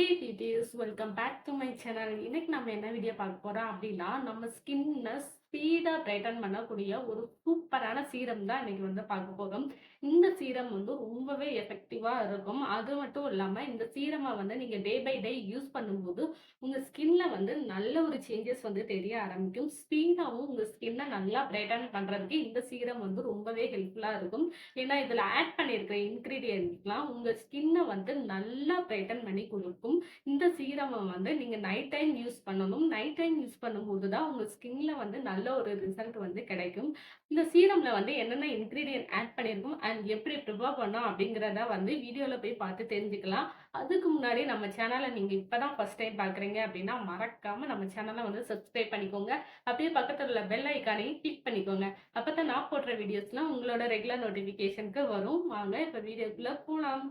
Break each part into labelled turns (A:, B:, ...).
A: Hey beauties welcome back to my channel இன்னைக்கு நம்ம என்ன வீடியோ பார்க்க போறோம் அப்படின்னா நம்ம ஸ்கின்னை ஸ்பீடாக பிரைட்டன் பண்ணக்கூடிய ஒரு சூப்பரான சீரம் தான் இன்னைக்கு வந்து பார்க்க போகிறோம் இந்த சீரம் வந்து ரொம்பவே எஃபெக்டிவா இருக்கும். அது மட்டும் இல்லாமல் இந்த சீரமை வந்து நீங்கள் டே பை டே யூஸ் பண்ணும்போது உங்கள் ஸ்கின்ல வந்து நல்ல ஒரு சேஞ்சஸ் வந்து தெரிய ஆரம்பிக்கும். ஸ்பீடாகவும் உங்கள் ஸ்கின்னை நல்லா பிரைட்டன் பண்ணுறதுக்கு இந்த சீரம் வந்து ரொம்பவே ஹெல்ப்ஃபுல்லாக இருக்கும். ஏன்னா இதில் ஆட் பண்ணியிருக்கிற இன்கிரீடியன்ட்லாம் உங்கள் ஸ்கின்னை வந்து நல்லா பிரைட்டன் பண்ணி கொடுக்கும். இந்த சீரமை வந்து நீங்கள் நைட் டைம் யூஸ் பண்ணணும். நைட் டைம் யூஸ் பண்ணும்போது தான் உங்கள் ஸ்கின்ல வந்து நல்ல ஒரு ரிசல்ட் வந்து கிடைக்கும். இந்த சீரம்ல வந்து என்னென்ன இன்கிரீடியன்ட் ஆட் பண்ணியிருக்கோம் அண்ட் எப்படி ப்ரிப்பேர் பண்ணோம் அப்படிங்கிறத வந்து வீடியோவில் போய் பார்த்து தெரிஞ்சுக்கலாம். அதுக்கு முன்னாடி நம்ம சேனலை நீங்கள் இப்போ தான் ஃபஸ்ட் டைம் பார்க்குறீங்க அப்படின்னா மறக்காமல் நம்ம சேனலை வந்து சப்ஸ்கிரைப் பண்ணிக்கோங்க. அப்படியே பக்கத்தில் உள்ள பெல் ஐக்கானையும் கிளிக் பண்ணிக்கோங்க. அப்போ தான் நான் போடுற வீடியோஸ்லாம் உங்களோட ரெகுலர் நோட்டிஃபிகேஷனுக்கு வரும். வாங்க இப்போ வீடியோக்குள்ளே போகலாம்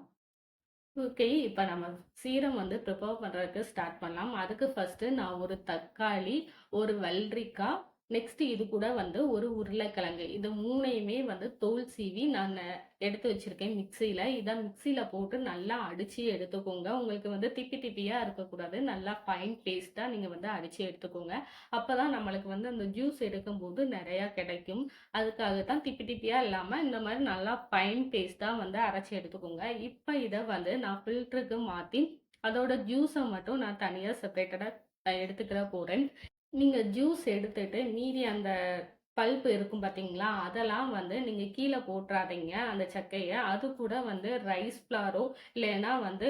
A: ஓகே இப்போ நம்ம சீரம் வந்து ப்ரிப்பேர் பண்ணுறதுக்கு ஸ்டார்ட் பண்ணலாம். அதுக்கு ஃபஸ்ட்டு நான் ஒரு தக்காளி ஒரு வெள்ளரிக்காய் நெக்ஸ்ட் இது கூட வந்து ஒரு உருளைக்கிழங்கு. இது மூணையுமே வந்து தோல் சீவி நான் எடுத்து வச்சிருக்கேன் மிக்சியில் இதை மிக்சியில் போட்டு நல்லா அடித்து எடுத்துக்கோங்க. உங்களுக்கு வந்து திப்பி திப்பியாக இருக்கக்கூடாது. நல்லா ஃபைன் பேஸ்ட்டாக நீங்கள் வந்து அடித்து எடுத்துக்கோங்க. அப்போ தான் நம்மளுக்கு வந்து அந்த ஜூஸ் எடுக்கும்போது நிறையா கிடைக்கும். அதுக்காக தான் திப்பி திப்பியாக இல்லாமல் இந்த மாதிரி நல்லா ஃபைன் பேஸ்ட்டாக வந்து அரைச்சி எடுத்துக்கோங்க. இப்போ இதை வந்து நான் ஃபில்டருக்கு மாற்றி அதோட ஜூஸை மட்டும் நான் தனியாக செப்பரேட்டடாக எடுத்துக்கிற போகிறேன் நீங்கள் ஜூஸ் எடுத்துட்டு மீதி அந்த பல்ப்பு இருக்கும் பார்த்தீங்களா அதெல்லாம் வந்து நீங்கள் கீழே போட்டுறாதீங்க அந்த சக்கையை. அது கூட வந்து ரைஸ் ஃப்ளாரோ இல்லைன்னா வந்து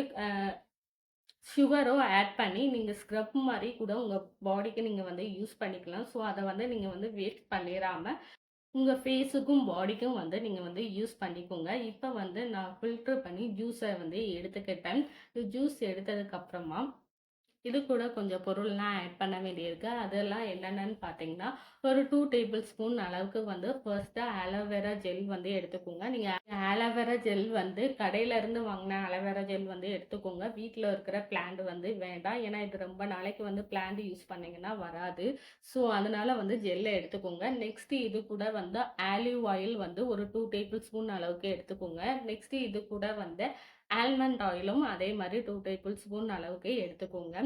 A: சுகரோ ஆட் பண்ணி நீங்கள் ஸ்க்ரப் மாதிரி கூட உங்கள் பாடிக்கு நீங்கள் வந்து யூஸ் பண்ணிக்கலாம். ஸோ அதை வந்து நீங்கள் வந்து வேஸ்ட் பண்ணிடாமல் உங்கள் ஃபேஸுக்கும் பாடிக்கும் வந்து நீங்கள் வந்து யூஸ் பண்ணிக்கோங்க. இப்போ வந்து நான் ஃபில்ட்ரு பண்ணி ஜூஸை வந்து எடுத்துக்கிட்டேன். ஜூஸ் எடுத்ததுக்கப்புறமா இது கூட கொஞ்சம் பொருள்லாம் ஆட் பண்ண வேண்டியிருக்கு. அதெல்லாம் என்னென்னு பார்த்தீங்கன்னா ஒரு டூ டேபிள் ஸ்பூன் அளவுக்கு வந்து ஃபர்ஸ்ட்டு ஆலோவேரா ஜெல் வந்து எடுத்துக்கோங்க. நீங்கள் ஆலோவேரா ஜெல் வந்து கடையிலேருந்து வாங்கின ஆலோவேரா ஜெல் வந்து எடுத்துக்கோங்க. வீட்டில் இருக்கிற பிளான்ட் வந்து வேண்டாம். ஏன்னா இது ரொம்ப நாளைக்கு வந்து பிளான்ட் யூஸ் பண்ணிங்கன்னா வராது. ஸோ அதனால் வந்து ஜெல்லை எடுத்துக்கோங்க. நெக்ஸ்ட்டு இது கூட வந்து ஆலிவ் ஆயில் வந்து ஒரு டூ டேபிள் ஸ்பூன் அளவுக்கு எடுத்துக்கோங்க. நெக்ஸ்ட்டு இது கூட வந்து ஆல்மண்ட் ஆயிலும் அதே மாதிரி டூ டேபிள் ஸ்பூன் அளவுக்கு எடுத்துக்கோங்க.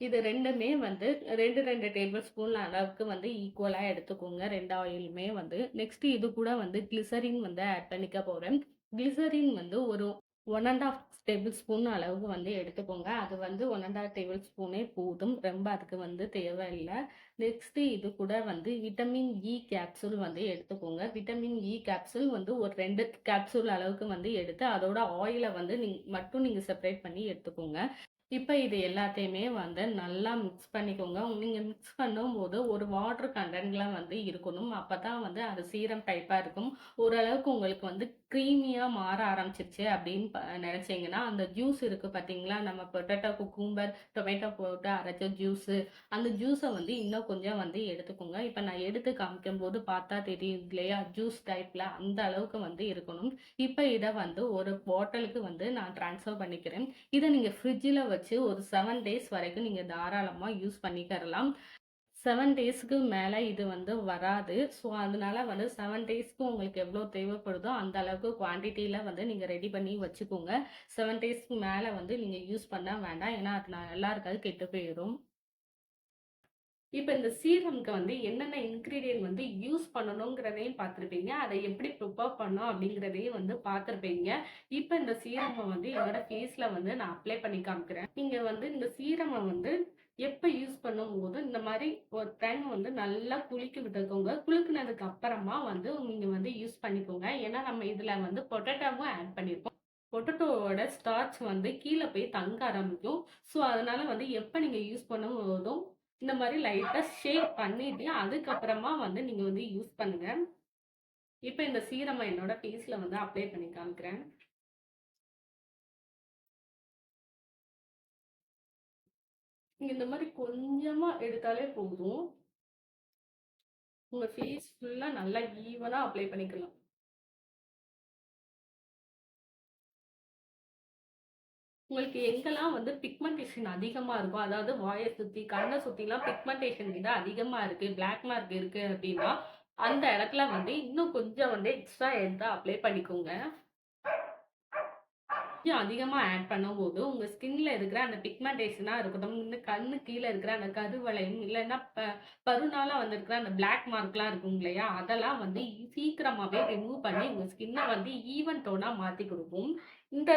A: இது ரெண்டுமே வந்து ரெண்டு ரெண்டு டேபிள் ஸ்பூன் அளவுக்கு வந்து ஈக்குவலாக எடுத்துக்கோங்க. ரெண்டு ஆயிலுமே வந்து. நெக்ஸ்ட் இது கூட வந்து கிளிசரின் வந்து ஆட் பண்ணிக்க போகிறேன் கிளிசரின் வந்து ஒரு one and half tablespoon அளவுக்கு வந்து எடுத்துக்கோங்க. அது வந்து ஒன் அண்ட் ஆஃப் டேபிள் ஸ்பூனே போதும். ரொம்ப அதுக்கு வந்து தேவையில்லை. நெக்ஸ்ட்டு இது கூட வந்து விட்டமின் இ கேப்சூல் வந்து எடுத்துக்கோங்க. விட்டமின் இ கேப்சூல் வந்து ஒரு ரெண்டு கேப்சூல் அளவுக்கு வந்து எடுத்து அதோட ஆயிலை வந்து நீங் மட்டும் நீங்கள் செப்பரேட் பண்ணி எடுத்துக்கோங்க. இப்போ இது எல்லாத்தையுமே வந்து நல்லா மிக்ஸ் பண்ணிக்கோங்க. நீங்கள் மிக்ஸ் பண்ணும்போது ஒரு வாட்டர் கண்டென்ட்லாம் வந்து இருக்கணும். அப்போ தான் வந்து அது சீரம் டைப்பாக இருக்கும். ஓரளவுக்கு உங்களுக்கு வந்து க்ரீமியாக மாற ஆரம்பிச்சிருச்சு அப்படின்னு நினச்சிங்கன்னா அந்த ஜூஸ் இருக்குது பார்த்தீங்களா நம்ம பொட்டேட்டோ குக்கும்பர் டொமேட்டோ போட்டு அரைச்ச ஜூஸு அந்த ஜூஸை வந்து இன்னும் கொஞ்சம் வந்து எடுத்துக்கோங்க. இப்போ நான் எடுத்து காமிக்கும் போது பார்த்தா தெரியும் இல்லையா? ஜூஸ் டைப்பில் அந்த அளவுக்கு வந்து இருக்கணும். இப்போ இதை வந்து ஒரு பாட்டிலுக்கு வந்து நான் ட்ரான்ஸ்ஃபர் பண்ணிக்கிறேன். இதை நீங்கள் ஃப்ரிட்ஜில் வச்சு வச்சு ஒரு செவன் டேஸ் வரைக்கும் நீங்கள் தாராளமாக யூஸ் பண்ணிக்கிறலாம். செவன் டேஸ்க்கு மேலே இது வந்து வராது. ஸோ அதனால வந்து செவன் டேஸ்க்கு உங்களுக்கு எவ்வளோ தேவைப்படுதோ அந்த அளவுக்கு குவான்டிட்டியில் வந்து நீங்கள் ரெடி பண்ணி வச்சுக்கோங்க. செவன் டேஸ்க்கு மேலே வந்து நீங்கள் யூஸ் பண்ண வேண்டாம். ஏன்னா அது நல்லா இருக்காது கெட்டு போயிடும் இப்போ இந்த சீரம்க்கு வந்து என்னென்ன இன்க்ரீடியன்ட் வந்து யூஸ் பண்ணணுங்கிறதையும் பார்த்துருப்பீங்க. அதை எப்படி ப்ரிப்பேர் பண்ணோம் அப்படிங்கிறதையும் வந்து பார்த்துருப்பீங்க. இப்போ இந்த சீரமை வந்து என்னோட ஃபேஸில் வந்து நான் அப்ளை பண்ணி காமிக்கிறேன். நீங்கள் வந்து இந்த சீரமை வந்து எப்போ யூஸ் பண்ணும்போது இந்த மாதிரி ஒரு டைம் வந்து நல்லா குளிக்க விட்டுக்கோங்க. குளிக்கினதுக்கு அப்புறமா வந்து நீங்கள் வந்து யூஸ் பண்ணிக்கோங்க. ஏன்னா நம்ம இதில் வந்து பொட்டேட்டோவும் ஆட் பண்ணியிருக்கோம் பொட்டேட்டோவோட ஸ்டார்ச் வந்து கீழே போய் தங்க ஆரம்பிக்கும். ஸோ அதனால வந்து எப்போ நீங்கள் யூஸ் பண்ணும்போதும் இந்த மாதிரி லைட்டாக ஷேக் பண்ணிட்டு அதுக்கப்புறமா வந்து நீங்கள் வந்து யூஸ் பண்ணுங்க. இப்போ இந்த சீரமை என்னோட ஃபேஸில் வந்து அப்ளை பண்ணி காமிக்கிறேன். நீங்கள் இந்த மாதிரி கொஞ்சமாக எடுத்தாலே போதும். உங்கள் ஃபேஸ் ஃபுல்லாக நல்லா ஈவனாக அப்ளை பண்ணிக்கலாம். உங்களுக்கு எங்கெல்லாம் வந்து பிக்மெண்டேஷன் அதிகமாக இருக்கும் அதாவது வாயை சுற்றி கண்ணை சுற்றிலாம் பிக்மெண்டேஷன் வந்து அதிகமாக இருக்குது பிளாக் மார்க் இருக்குது அப்படின்னா அந்த இடத்துல வந்து இன்னும் கொஞ்சம் வந்து எக்ஸ்ட்ரா எடுத்து அப்ளை பண்ணிக்கோங்க கொஞ்சம் அதிகமாக ஆட் பண்ணும்போது, உங்கள் ஸ்கின்ல இருக்கிற அந்த பிக்மெண்டேஷனாக இருக்கட்டும், இந்த கண்ணு கீழே இருக்கிற அந்த கருவளையும் இல்லைன்னா ப பருனால வந்திருக்கிற அந்த பிளாக் மார்க்லாம் இருக்கும் இல்லையா? அதெல்லாம் வந்து சீக்கிரமாகவே ரிமூவ் பண்ணி உங்கள் ஸ்கின்னை வந்து ஈவன் டோனாக மாற்றி கொடுப்போம் இந்த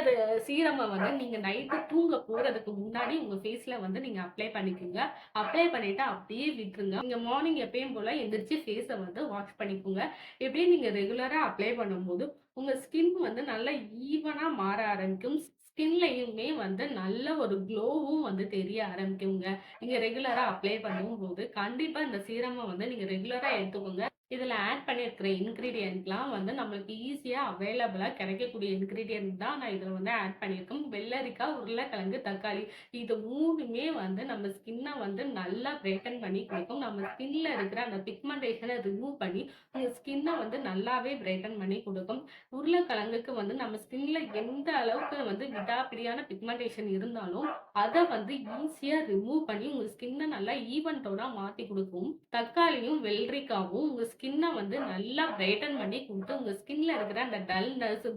A: சீரமை வந்து நீங்க நைட்டு தூங்க போறதுக்கு முன்னாடி உங்க ஃபேஸ்ல வந்து நீங்க அப்ளை பண்ணிக்கோங்க. அப்ளை பண்ணிட்டு அப்படியே விட்டுருங்க. நீங்க மார்னிங் எப்பயும் போல எந்திரிச்சு ஃபேஸை வந்து வாஷ் பண்ணிக்கோங்க. எப்படியும் நீங்க ரெகுலரா அப்ளை பண்ணும்போது, உங்க ஸ்கின் வந்து நல்லா ஈவனா மாற ஆரம்பிக்கும். ஸ்கின்லையுமே வந்து நல்ல ஒரு க்ளோவும் வந்து தெரிய ஆரம்பிக்குங்க. நீங்க ரெகுலரா அப்ளை பண்ணும்போது, கண்டிப்பா இந்த சீரமை வந்து நீங்க ரெகுலரா எடுத்துக்கோங்க. இதில் ஆட் பண்ணியிருக்கிற இன்க்ரீடியண்ட்லாம் வந்து நம்மளுக்கு ஈஸியாக அவைலபிளாக கிடைக்கக்கூடிய இன்க்ரீடியன்ட் தான் நான் இதில் வந்து ஆட் பண்ணியிருக்கேன். வெள்ளரிக்காய், உருளைக்கிழங்கு, தக்காளி இது மூணுமே வந்து நம்ம ஸ்கின்னை வந்து நல்லா பிரைட்டன் பண்ணி கொடுக்கும். நம்ம ஸ்கின்ல இருக்கிற அந்த பிக்மெண்டேஷனை ரிமூவ் பண்ணி, அந்த ஸ்கின்னை வந்து நல்லாவே பிரைட்டன் பண்ணி கொடுக்கும். உருளைக்கிழங்குக்கு வந்து நம்ம ஸ்கின்ல எந்த அளவுக்கு வந்து விடாப்பிடியான பிக்மெண்டேஷன் இருந்தாலும், அதை வந்து ஈஸியாக ரிமூவ் பண்ணி உங்கள் ஸ்கின்னை நல்லா ஈவெண்ட்டோட மாற்றி கொடுக்கும். தக்காளியும், வெள்ளரிக்காவும் உங்கள் ஸ்கின்ன வந்து நல்லா பிரைட்டன் பண்ணி கொடுத்து உங்கள் ஸ்கின்ல இருக்கிற அந்த டல்னஸ்,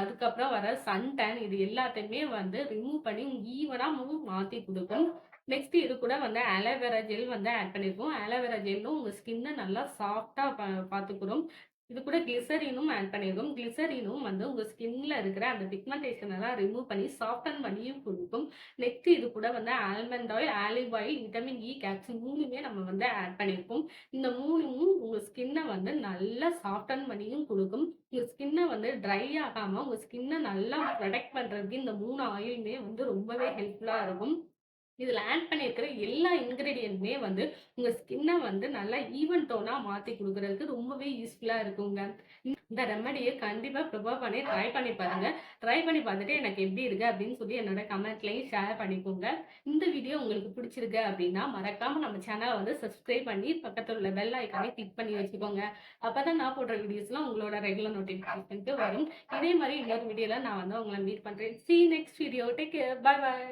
A: அதுக்கப்புறம் வர சன் டேன் இது எல்லாத்தையுமே வந்து ரிமூவ் பண்ணி ஈவனாக மூவ் மாற்றி கொடுக்கும் நெக்ஸ்ட் இது கூட வந்து அலோவேரா ஜெல் வந்து ஆட் பண்ணியிருக்கோம். அலோவேரா ஜெல்லும் உங்கள் ஸ்கின்ன நல்லா சாஃப்டாக பா பாத்துக்குடும். இது கூட கிளிசரினும் ஆட் பண்ணியிருக்கோம். கிளிசரினும் வந்து உங்கள் ஸ்கின்ல இருக்கிற அந்த பிக்மெண்டேஷன் எல்லாம் ரிமூவ் பண்ணி சாஃப்டன் பண்ணியும் கொடுக்கும் நெக்ஸ்ட் இது கூட வந்து almond oil, olive oil, vitamin E capsule மூணுமே நம்ம வந்து ஆட் பண்ணியிருக்கோம். இந்த மூணும் உங்க வந்து நல்லா சாஃப்டன் பண்ணியும் கொடுக்கும் உங்க ஸ்கின்ன வந்து ட்ரை ஆகாம உங்க ஸ்கின்ன நல்லா ப்ரொடெக்ட் பண்றதுக்கு இந்த மூணு ஆயிலுமே வந்து ரொம்பவே ஹெல்ப்ஃபுல்லா இருக்கும். இதில் ஆட் பண்ணியிருக்கிற எல்லா இன்க்ரீடியண்ட்டுமே வந்து உங்கள் ஸ்கின்னை வந்து நல்லா ஈவன் டோனாக மாற்றி கொடுக்குறதுக்கு ரொம்பவே யூஸ்ஃபுல்லாக இருக்குங்க. இந்த ரெமடியை கண்டிப்பாக ப்ரிப்பேர் பண்ணி ட்ரை பண்ணி பாருங்க. ட்ரை பண்ணி பார்த்துட்டு எனக்கு எப்படி இருக்குது அப்படின்னு சொல்லி என்னோட கமெண்ட்லையும் ஷேர் பண்ணிக்கோங்க. இந்த வீடியோ உங்களுக்கு பிடிச்சிருக்கு அப்படின்னா, மறக்காமல் நம்ம சேனலை வந்து சப்ஸ்கிரைப் பண்ணி பக்கத்தில் உள்ள பெல் ஐக்கானே கிளிக் பண்ணி வச்சுக்கோங்க. அப்பதான் நான் போடுற வீடியோஸ்லாம் உங்களோட ரெகுலர் நோட்டிஃபிகேஷனுக்கு வரும். இதே மாதிரி இன்னொரு வீடியோவில் நான் வந்து உங்களை மீட் பண்ணுறேன் see next video. Take care. Bye bye.